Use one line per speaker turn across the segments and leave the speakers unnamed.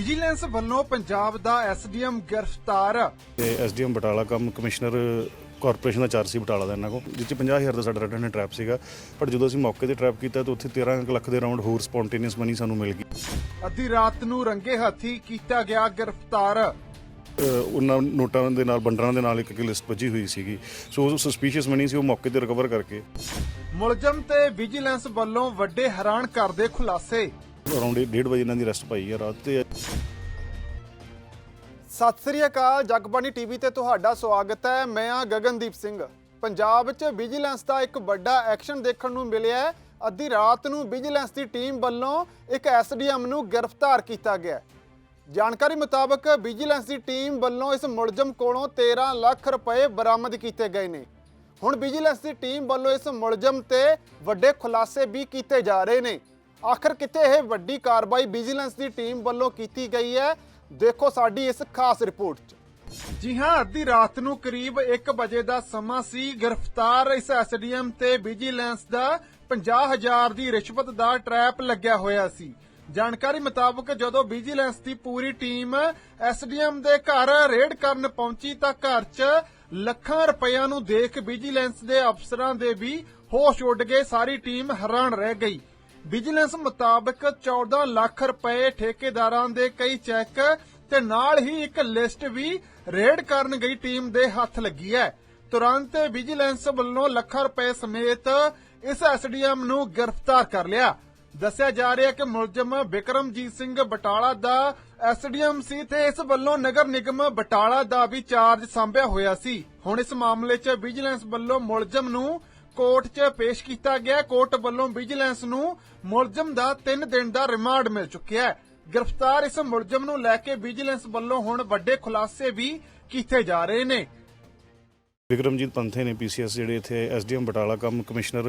Vigilance ਵੱਲੋਂ ਪੰਜਾਬ ਦਾ SDM ਗ੍ਰਿਫਤਾਰ।
ਤੇ SDM Batala cum commissioner corporation ਦਾ ਚਾਰਜ ਸੀ ਬਟਾਲਾ ਦਾ ਇਹਨਾਂ ਕੋਲ ਜਿਸ 'ਚ 50000 ਦਾ ਸਾਡਾ ਰੈਡ ਟਰੈਪ ਸੀਗਾ। ਪਰ ਜਦੋਂ ਅਸੀਂ ਮੌਕੇ ਤੇ ਟਰੈਪ ਕੀਤਾ ਤਾਂ ਉੱਥੇ 13 ਕੁ ਲੱਖ ਦੇ ਰਾਉਂਡ ਹੋਰ ਸਪੌਂਟੇਨੀਅਸ ਮਨੀ ਸਾਨੂੰ ਮਿਲ ਗਈ।
ਅੱਧੀ ਰਾਤ ਨੂੰ ਰੰਗੇ ਹੱਥੀ ਕੀਤਾ ਗਿਆ ਗ੍ਰਿਫਤਾਰ।
ਉਹਨਾਂ ਨੋਟਾਂ ਦੇ ਨਾਲ ਬੰਡਰਾਂ ਦੇ ਨਾਲ ਇੱਕ ਇੱਕ ਲਿਸਟ ਵੱਜੀ ਹੋਈ ਸੀਗੀ। ਸੋ ਉਹ ਸਸਪੀਸ਼ੀਅਸ ਮਨੀ ਸੀ ਉਹ ਮੌਕੇ ਤੇ ਰਿਕਵਰ ਕਰਕੇ।
ਮੁਲਜ਼ਮ ਤੇ ਵਿਜੀਲੈਂਸ ਵੱਲੋਂ ਵੱਡੇ ਹੈਰਾਨ ਕਰਦੇ ਖੁਲਾਸੇ।
ਅਰਾਊਂਡ 1:30 ਵਜੇ ਇਹਨਾਂ ਦੀ ਰੈਸਟ ਪਾਈ ਹੈ ਰਾਤ ਤੇ।
ਸਤਿ ਸ੍ਰੀ ਅਕਾਲ, ਜਗਬਾਣੀ ਟੀਵੀ ਤੇ ਤੁਹਾਡਾ ਸਵਾਗਤ ਹੈ। ਮੈਂ ਆ ਗਗਨਦੀਪ ਸਿੰਘ। ਪੰਜਾਬ 'ਚ ਵਿਜੀਲੈਂਸ ਦਾ ਇੱਕ ਵੱਡਾ ਐਕਸ਼ਨ ਦੇਖਣ ਨੂੰ ਮਿਲਿਆ ਹੈ। ਅੱਧੀ ਰਾਤ ਨੂੰ ਵਿਜੀਲੈਂਸ ਦੀ ਟੀਮ ਵੱਲੋਂ ਇੱਕ ਐਸਡੀਐਮ ਨੂੰ ਗ੍ਰਿਫਤਾਰ ਕੀਤਾ ਗਿਆ ਜਾਣਕਾਰੀ ਮੁਤਾਬਕ ਵਿਜੀਲੈਂਸ ਦੀ ਟੀਮ ਵੱਲੋਂ ਇਸ ਮੁਲਜ਼ਮ ਕੋਲੋਂ 13 ਲੱਖ ਰੁਪਏ ਬਰਾਮਦ ਕੀਤੇ ਗਏ ਨੇ। ਹੁਣ ਵਿਜੀਲੈਂਸ ਦੀ ਟੀਮ ਵੱਲੋਂ ਇਸ ਮੁਲਜ਼ਮ ਤੇ ਵੱਡੇ ਖੁਲਾਸੇ ਵੀ ਕੀਤੇ ਜਾ ਰਹੇ ਨੇ। ਆਖਰ ਕਿਤੇ ਇਹ ਵੱਡੀ ਕਾਰਵਾਈ ਵਿਜੀਲੈਂਸ ਦੀ ਟੀਮ ਵੱਲੋਂ ਕੀਤੀ ਗਈ ਹੈ? ਦੇਖੋ ਸਾਡੀ ਇਸ ਖਾਸ ਰਿਪੋਰਟ 'ਚ। ਜੀ ਹਾਂ, ਅੱਧੀ ਰਾਤ ਨੂੰ ਕਰੀਬ 1 ਵਜੇ ਦਾ ਸਮਾਂ ਸੀ। ਗ੍ਰਿਫਤਾਰ ਇਸ ਐਸਡੀਐਮ ਤੇ ਵਿਜੀਲੈਂਸ ਦਾ 50000 ਦੀ ਰਿਸ਼ਵਤ ਦਾ ਟ੍ਰੈਪ ਲੱਗਿਆ ਹੋਇਆ ਸੀ। ਜਾਣਕਾਰੀ ਮੁਤਾਬਕ ਜਦੋਂ ਵਿਜੀਲੈਂਸ ਦੀ ਪੂਰੀ ਟੀਮ ਐਸਡੀਐਮ ਦੇ ਘਰ ਰੇਡ ਕਰਨ ਪਹੁੰਚੀ ਤਾਂ ਘਰ 'ਚ ਲੱਖਾਂ ਰੁਪਈਆਂ ਨੂੰ ਦੇਖ ਵਿਜੀਲੈਂਸ ਦੇ ਅਫਸਰਾਂ ਦੇ ਵੀ ਹੋਸ਼ ਉੱਡ ਗਏ। ਸਾਰੀ ਟੀਮ ਹੈਰਾਨ ਰਹਿ ਗਈ। ਵਿਜੀਲੈਂਸ ਮੁਤਾਬਕ 14 ਲੱਖ ਰੁਪਏ ਠੇਕੇਦਾਰਾਂ ਦੇ ਕਈ ਚੈੱਕ ਤੇ ਨਾਲ ਹੀ ਇੱਕ ਲਿਸਟ ਵੀ ਰੇਡ ਕਰਨ ਗਈ ਟੀਮ ਦੇ ਹੱਥ ਲੱਗੀ ਹੈ। ਤੁਰੰਤ ਵਿਜੀਲੈਂਸ ਵੱਲੋਂ ਲੱਖਾਂ ਰੁਪਏ ਸਮੇਤ ਇਸ ਐਸਡੀਐਮ ਨੂੰ ਗ੍ਰਿਫਤਾਰ ਕਰ ਲਿਆ। ਦੱਸਿਆ ਜਾ ਰਿਹਾ ਕਿ ਮੁਲਜ਼ਮ ਵਿਕਰਮਜੀਤ ਸਿੰਘ ਬਟਾਲਾ ਦਾ ਐਸਡੀਐਮ ਸੀ ਤੇ ਇਸ ਵੱਲੋਂ ਨਗਰ ਨਿਗਮ ਬਟਾਲਾ ਦਾ ਵੀ ਚਾਰਜ ਸੰਭਿਆ ਹੋਇਆ ਸੀ। ਹੁਣ ਇਸ ਮਾਮਲੇ 'ਚ ਵਿਜੀਲੈਂਸ ਵੱਲੋਂ ਮੁਲਜ਼ਮ ਨੂੰ ਕੋਰਟ 'ਚ ਪੇਸ਼ ਕੀਤਾ ਗਿਆ। ਕੋਰਟ ਵੱਲੋਂ ਵਿਜੀਲੈਂਸ ਨੂੰ ਮੁਲਜ਼ਮ ਦਾ 3 ਦਿਨ ਦਾ ਰਿਮਾਂਡ ਮਿਲ ਚੁੱਕਿਆ ਹੈ। ਗ੍ਰਿਫਤਾਰ ਇਸ ਮੁਲਜ਼ਮ ਨੂੰ ਲੈ ਕੇ ਵਿਜੀਲੈਂਸ ਵੱਲੋਂ ਹੁਣ ਵੱਡੇ ਖੁਲਾਸੇ ਵੀ ਕੀਤੇ ਜਾ ਰਹੇ ਨੇ।
ਵਿਕਰਮਜੀਤ ਪੰਥੇ ਨੇ ਪੀਸੀਐਸ ਜਿਹੜੇ ਇੱਥੇ SDM Batala cum commissioner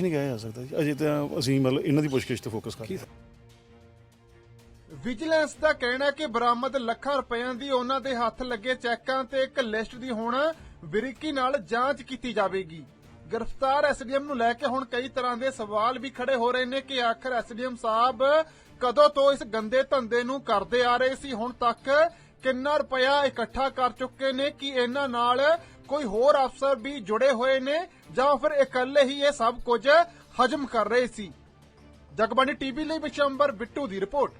ਕੁਝ ਨਹੀਂ ਕਿਹਾ ਜਾ ਸਕਦਾ ਜੀ। ਅਜੇ ਤਾਂ ਅਸੀਂ ਮਤਲਬ ਇਹਨਾਂ ਦੀ ਪੁੱਛਗਿੱਛ ਤੇ ਫੋਕਸ ਕਰ ਰਹੇ ਹਾਂ।
ਵਿਜੀਲੈਂਸ ਦਾ ਕਹਿਣਾ ਹੈ ਕਿ ਬਰਾਮਦ ਲੱਖਾਂ ਰੁਪਇਆਂ ਦੀ ਉਹਨਾਂ ਦੇ ਹੱਥ ਲੱਗੇ ਚੈੱਕਾਂ ਤੇ ਇੱਕ ਲਿਸਟ ਦੀ ਹੁਣ ਬਰੀਕੀ ਨਾਲ ਜਾਂਚ ਕੀਤੀ ਜਾਵੇਗੀ। ਗ੍ਰਿਫਤਾਰ ਐਸਡੀਐਮ ਨੂੰ ਲੈ ਕੇ ਹੁਣ ਕਈ ਤਰ੍ਹਾਂ ਦੇ ਸਵਾਲ ਵੀ ਖੜੇ ਹੋ ਰਹੇ ਨੇ ਕਿ ਆਖਰ ਐਸਡੀਐਮ ਸਾਹਿਬ ਕਦੋਂ ਤੋਂ ਇਸ ਗੰਦੇ ਧੰਦੇ ਨੂੰ ਕਰਦੇ ਆ ਰਹੇ ਸੀ, ਹੁਣ ਤੱਕ ਕਿੰਨਾ ਰੁਪਇਆ ਇਕੱਠਾ ਕਰ ਚੁੱਕੇ ਨੇ ਕਿ ਇਹਨਾਂ ਨਾਲ ਕੋਈ ਹੋਰ ਅਫਸਰ ਵੀ ਜੁੜੇ ਹੋਏ ਨੇ ਜਾਂ ਫਿਰ ਇਕੱਲੇ ਹੀ ਇਹ ਸਭ ਕੁਝ ਹਜਮ ਕਰ ਰਹੇ ਸੀ। ਜਗਬਾਣੀ ਟੀਵੀ ਲਈ ਵਿਸ਼ੰਬਰ ਬਿੱਟੂ ਦੀ ਰਿਪੋਰਟ।